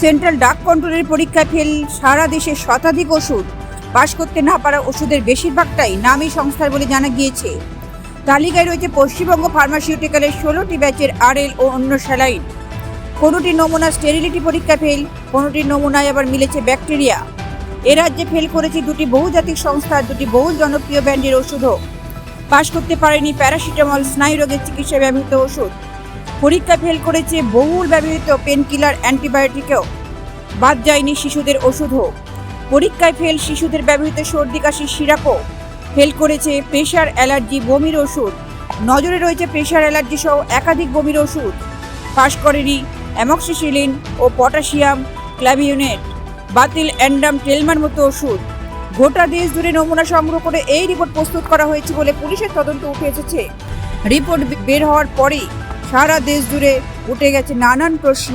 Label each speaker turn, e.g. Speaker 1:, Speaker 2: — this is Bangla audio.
Speaker 1: সেন্ট্রাল ডাক কন্ট্রোলের পরীক্ষায় ফেল সারা দেশে শতাধিক ওষুধ। পাশ করতে না পারা ওষুধের বেশিরভাগটাই নামী সংস্থার বলে জানা গিয়েছে। তালিকায় রয়েছে পশ্চিমবঙ্গ ফার্মাসিউটিক্যালের ষোলোটি ব্যাচের আরএল ও অন্য স্যালাইন। কোনোটি নমুনা স্টেরিলিটি পরীক্ষা ফেল কোনোটির নমুনায় আবার মিলেছে ব্যাকটেরিয়া। এ রাজ্যে ফেল করেছে দুটি বহুজাতিক সংস্থার দুটি বহুল জনপ্রিয় ব্র্যান্ডের ওষুধও। পাশ করতে পারেনি প্যারাসিটামল, স্নায়ু রোগের চিকিৎসায় ব্যবহৃত ওষুধ। পরীক্ষা ফেল করেছে বহুল ব্যবহৃত পেনকিলার অ্যান্টিবায়োটিকেও। বাদ যায়নি শিশুদের ওষুধও। পরীক্ষায় ফেল শিশুদের ব্যবহৃত সর্দি কাশির সিরাপও। ফেল করেছে প্রেশার অ্যালার্জি বমির ওষুধ। নজরে রয়েছে প্রেশার অ্যালার্জি সহ একাধিক বমির ওষুধ। পাশ করেনি অ্যামক্সিসিলিন ও পটাশিয়াম ক্ল্যাভিউনেট বাতিল অ্যান্ডাম টেলমার মতো ওষুধ। গোটা দেশ জুড়ে নমুনা সংগ্রহ করে এই রিপোর্ট প্রস্তুত করা হয়েছে বলে পুলিশের তদন্ত উঠে এসেছে। রিপোর্ট বের হওয়ার পরেই সারা দেশ জুড়ে উঠে গেছে নানান প্রশ্ন।